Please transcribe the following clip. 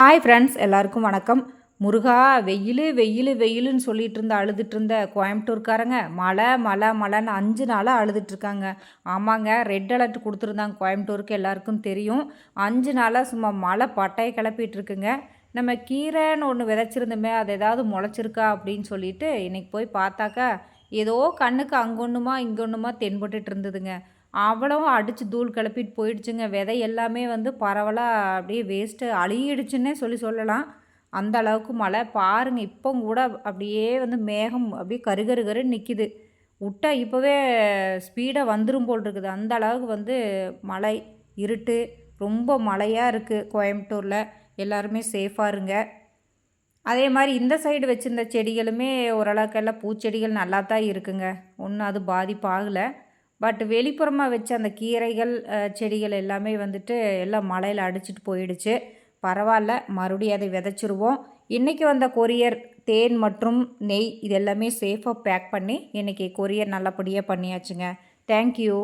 Hi friends எல்லாருக்கும் வணக்கம். முருகா வெயில் வெயில் வெயிலுன்னு சொல்லிட்டு இருந்த அழுதுட்டு இருந்த கோயம்புத்தூர்காரங்க மழை மழை மழைன்னு அஞ்சு நாளாக அழுதுட்ருக்காங்க ஆமாங்க ரெட் அலர்ட் கொடுத்துருந்தாங்க கோயம்புத்தூருக்கு எல்லாருக்கும் தெரியும். அஞ்சு நாளாக சும்மா மழை பட்டையை கிளப்பிட்டு இருக்குங்க. நம்ம கீரைன்னு ஒன்று விதைச்சிருந்தோமே அது ஏதாவது முளைச்சிருக்கா அப்படின்னு சொல்லிட்டு இன்றைக்கி போய் பார்த்தாக்கா ஏதோ கண்ணுக்கு அங்கொன்றுமா இங்கொன்றுமா தென்பட்டுட்டு இருந்ததுங்க. அவ்வளவும் அடித்து தூள் கிளப்பிட்டு போயிடுச்சுங்க. விதை எல்லாமே வந்து பரவலாக அப்படியே வேஸ்ட்டு அழுகிடுச்சுன்னே சொல்லி சொல்லலாம். அந்த அளவுக்கு மழை. பாருங்கள் இப்போ கூட அப்படியே வந்து மேகம் அப்படியே கருகரு கருன்னு நிற்கிது விட்டா இப்போவே ஸ்பீடாக வந்துடும் போல் இருக்குது அந்த அளவுக்கு வந்து மழை இருட்டு. ரொம்ப மழையாக இருக்குது கோயம்புத்தூரில். எல்லாருமே சேஃபாக இருங்க. அதே மாதிரி இந்த சைடு வச்சுருந்த செடிகளுமே ஓரளவுக்கு எல்லாம் பூச்செடிகள் நல்லா தான் இருக்குங்க. ஒன்றும் அது பாதிப்பாகலை. பட் வெளிப்புறமாக வச்ச அந்த கீரைகள் செடிகள் எல்லாமே வந்துட்டு எல்லாம் மழையில் அடிச்சிட்டு போயிடுச்சு. பரவாயில்ல மறுபடியும் அதை விதைச்சிருவோம். இன்றைக்கி வந்த கொரியர் தேன் மற்றும் நெய் இது எல்லாமே சேஃபாக பேக் பண்ணி இன்றைக்கி கொரியர் நல்லபடியாக பண்ணியாச்சுங்க. தேங்க்யூ